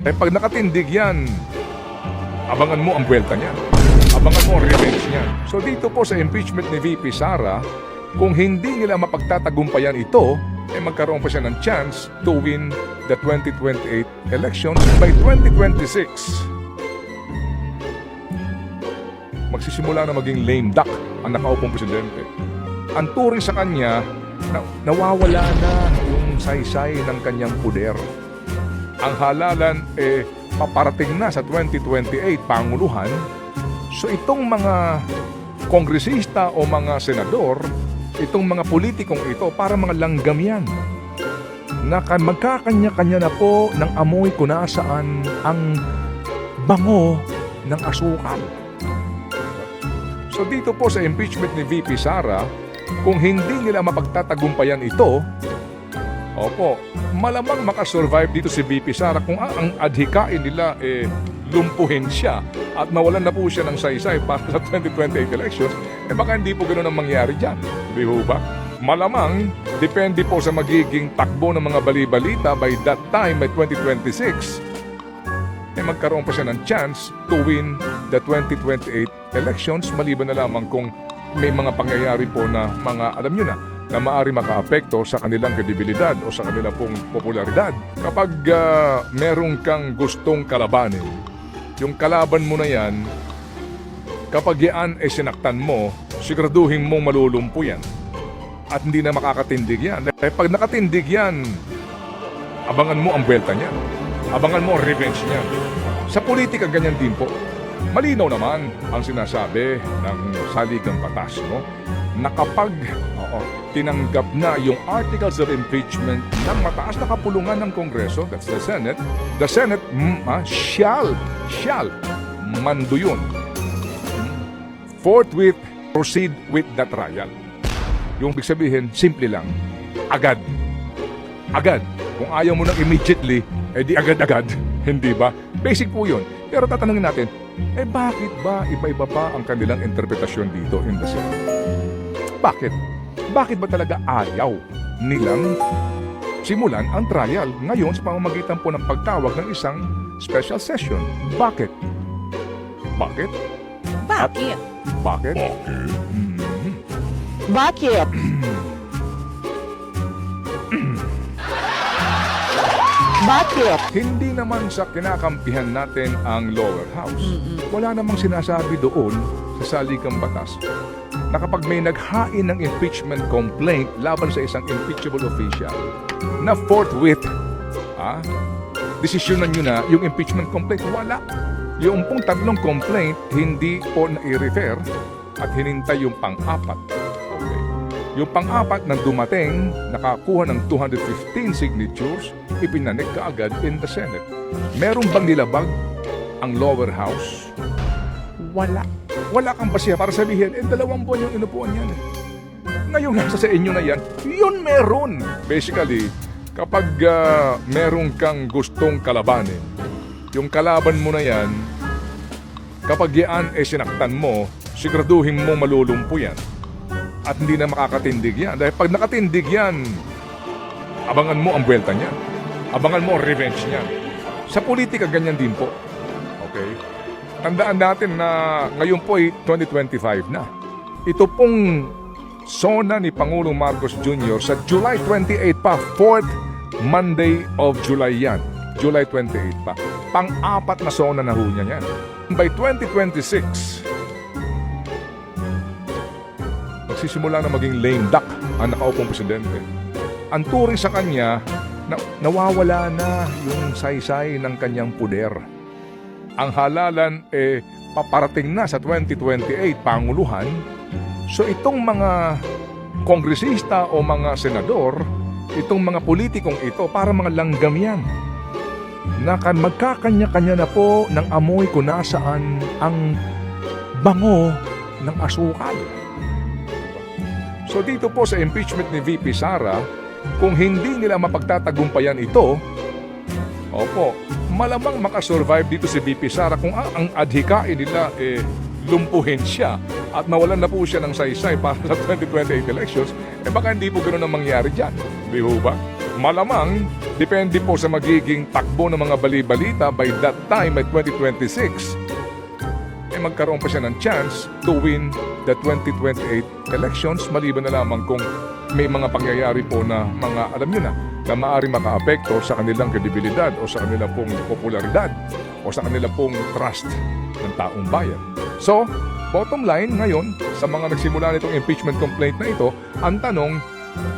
Eh pag nakatindig yan, abangan mo ang buwelta niya. Abangan mo ang revenge niya. So dito po sa impeachment ni VP Sara, kung hindi nila mapagtatagumpayan ito, eh magkaroon pa siya ng chance to win the 2028 elections by 2026. Magsisimula na maging lame duck ang nakaupong presidente. Ang turing sa kanya, na, nawawala na yung saysay ng kanyang puder ang halalan eh paparating na sa 2028 panguluhan. So itong mga kongresista o mga senador, itong mga politikong ito para mga langgam yan. Na ka- magkakanya-kanya na po ng amoy kung nasaan ang bango ng asukal. So dito po sa impeachment ni VP Sara, kung hindi nila mapagtatagumpayan ito, Opo, malamang makasurvive dito si VP Sara kung ang, adhikain nila eh lumpuhin siya at mawalan na po siya ng saysay para sa 2028 elections, eh baka hindi po ganoon ang mangyari dyan. Di ba? Malamang, depende po sa magiging takbo ng mga bali-balita by that time, by 2026, eh magkaroon pa siya ng chance to win the 2028 elections maliban na lamang kung may mga pangyayari po na mga, alam nyo na, na maari makaapekto sa kanilang kredibilidad o sa kanilang pong popularidad. Kapag ah, merong kang gustong kalabanin, yung kalaban mo na yan, kapag yan ay sinaktan mo, siguraduhin mong malulumpo yan. At hindi na makakatindig yan. Eh, pag nakatindig yan, abangan mo ang buwelta niya. Abangan mo ang revenge niya. Sa politika, ganyan din po. Malinaw naman ang sinasabi ng saligang batas, no? Na kapag oo, tinanggap na yung articles of impeachment ng mataas na kapulungan ng Kongreso, that's the Senate, the Senate mm, ah, shall, shall mando yun. Forthwith, proceed with the trial. Yung ibig sabihin, simple lang, agad. Agad. Kung ayaw mo nang immediately, eh di agad-agad. Hindi ba? Basic po yun. Pero tatanungin natin, eh bakit ba iba-iba pa ang kanilang interpretasyon dito in the Senate? Bakit? Bakit ba talaga ayaw nilang simulan ang trial ngayon sa pamamagitan po ng pagtawag ng isang special session? Bakit? Bakit? Bakit? Bakit? Mhm. Bakit? Bakit? Hindi naman sa kinakampihan natin ang lower house. Wala namang sinasabi doon sa saligang batas na kapag may naghain ng impeachment complaint laban sa isang impeachable official na forthwith, ah, desisyonan nyo na yung impeachment complaint. Wala. Yung pong tatlong complaint, hindi po na-refer at hinintay yung pang-apat. Okay. Yung pang-apat na dumating, nakakuha ng 215 signatures, ipinanik kaagad in the Senate. Meron bang nilabag ang lower house? Wala. Wala kang basiya para sabihin, eh dalawang buwan yung inupuan yan. eh. Ngayon nasa sa inyo na yan, yun meron. Basically, kapag ah, meron kang gustong kalabanin, yung kalaban mo na yan, kapag yan ay sinaktan mo, siguraduhin mo malulumpo yan. At hindi na makakatindig yan. Dahil pag nakatindig yan, abangan mo ang buwelta niya. Abangan mo ang revenge niya. Sa politika, ganyan din po. Okay? Tandaan natin na ngayon po ay 2025 na. Ito pong sona ni Pangulong Marcos Jr. sa July 28 pa, 4th Monday of July yan. July 28 pa. Pang-apat na sona na ho niya yan. By 2026, magsisimula na maging lame duck ang nakaupong presidente. Ang turing sa kanya, na, nawawala na yung saysay ng kanyang puder. Ang halalan eh paparating na sa 2028 panguluhan. So itong mga kongresista o mga senador, itong mga politikong ito para mga langgam yan. Na kan- magkakanya-kanya na po ng amoy kung nasaan ang bango ng asukal. So dito po sa impeachment ni VP Sara, kung hindi nila mapagtatagumpayan ito, opo, malamang makasurvive dito si VP Sara kung ang, ang adhikain nila eh lumpuhin siya at mawalan na po siya ng saysay para sa 2028 elections, eh baka hindi po ganoon ang mangyari dyan. Di ho ba? malamang, depende po sa magiging takbo ng mga bali-balita by that time by 2026, eh magkaroon pa siya ng chance to win the 2028 elections maliban na lamang kung may mga pangyayari po na mga, alam nyo na, na maaaring makaapekto sa kanilang kredibilidad o sa kanilang pong popularidad o sa kanilang pong trust ng taong bayan. So, bottom line ngayon, sa mga nagsimula nitong impeachment complaint na ito, ang tanong,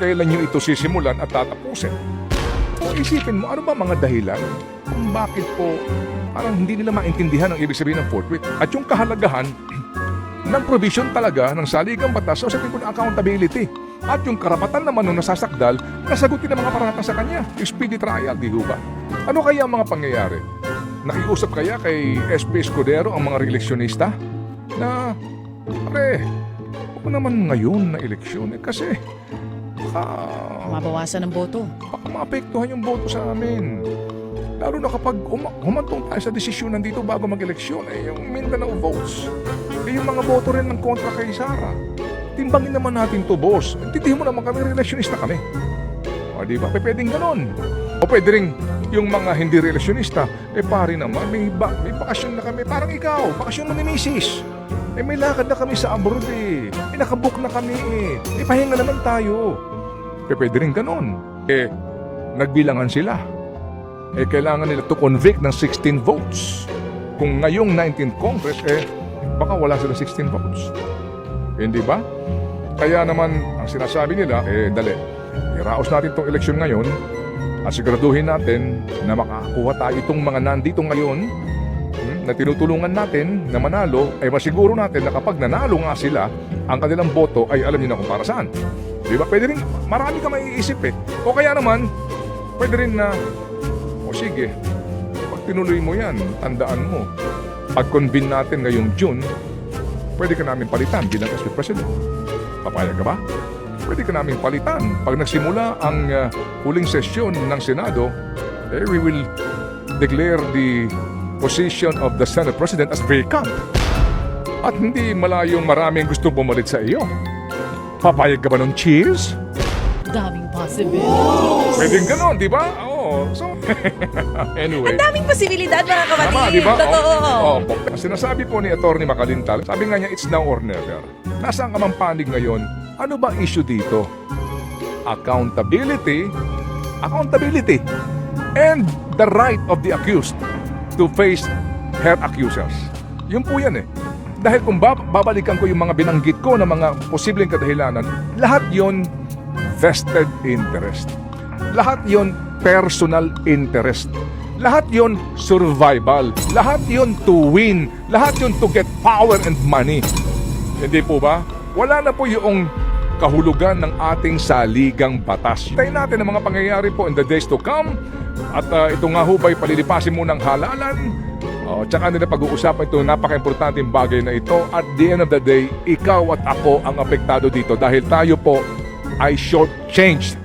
kailan nyo ito sisimulan at tatapusin? Kung isipin mo, ano ba mga dahilan kung bakit po parang hindi nila maintindihan ang ibig sabihin ng forthwith at yung kahalagahan ng provision talaga ng saligang batas o sa tipo ng accountability at yung karapatan naman nung nasasakdal na sagutin ng mga paratang sa kanya, speedy trial, di ba? Ano kaya ang mga pangyayari? Nakiusap kaya kay SP Escudero ang mga reeleksyonista na, pare, huwag naman ngayon na eleksyon eh, kasi baka Mabawasan ng boto. baka maapektuhan yung boto sa amin. Lalo na kapag huma- humantong tayo sa desisyon nandito bago mag-eleksyon, eh, yung Mindanao votes. Eh, yung mga boto rin ng kontra kay Sara. Timbangin naman natin to, boss. Intindihin mo naman kami, relationista kami. O, di ba? Pwedeng ganon. O pwede rin yung mga hindi relationista, eh pare naman, may, ba- may bakasyon na kami. Parang ikaw, bakasyon mo ni misis. Eh may lakad na kami sa abroad eh. Eh nakabook na kami eh. Eh pahinga naman tayo. Eh pwede rin ganon. Eh, nagbilangan sila. Eh kailangan nila to convict ng 16 votes. Kung ngayong 19th Congress, eh baka wala sila 16 votes. Hindi ba? Kaya naman, ang sinasabi nila, eh dali, iraos natin itong eleksyon ngayon at siguraduhin natin na makakuha tayo itong mga nandito ngayon hmm, na tinutulungan natin na manalo, ay masiguro natin na kapag nanalo nga sila, ang kanilang boto ay alam niyo na kung para saan. Di ba? Pwede rin, marami ka maiisip eh. O kaya naman, pwede rin na, o sige, pag tinuloy mo yan, tandaan mo, pag convene natin ngayong June, pwede ka namin palitan bilang SP President. Papayag ka ba? Pwede ka namin palitan. Pag nagsimula ang uh, huling sesyon ng Senado, eh, we will declare the position of the Senate President as vacant. At hindi malayong maraming gusto bumalit sa iyo. Papayag ka ba ng cheers? Daming possible. Pwedeng ganon, di ba? Oo. So, anyway. Daming posibilidad mga kapatid. Tama, di ba? Totoo. Oh, oh. Ang sinasabi po ni Atty. Makalintal, sabi nga niya, it's now or never. Nasaan ka mang panig ngayon? Ano ba issue dito? Accountability, accountability, and the right of the accused to face her accusers. Yun po yan eh. Dahil kung bab- babalikan ko yung mga binanggit ko na mga posibleng kadahilanan, lahat yon vested interest. Lahat yon personal interest. Lahat yon survival. Lahat yon to win. Lahat yon to get power and money. Hindi po ba? Wala na po yung kahulugan ng ating saligang batas. Tayo natin ang mga pangyayari po in the days to come. At uh, ito nga ho ba'y palilipasin mo ng halalan. O, tsaka nila pag-uusapan ito napaka-importanting bagay na ito. At the end of the day, ikaw at ako ang apektado dito dahil tayo po ay short-changed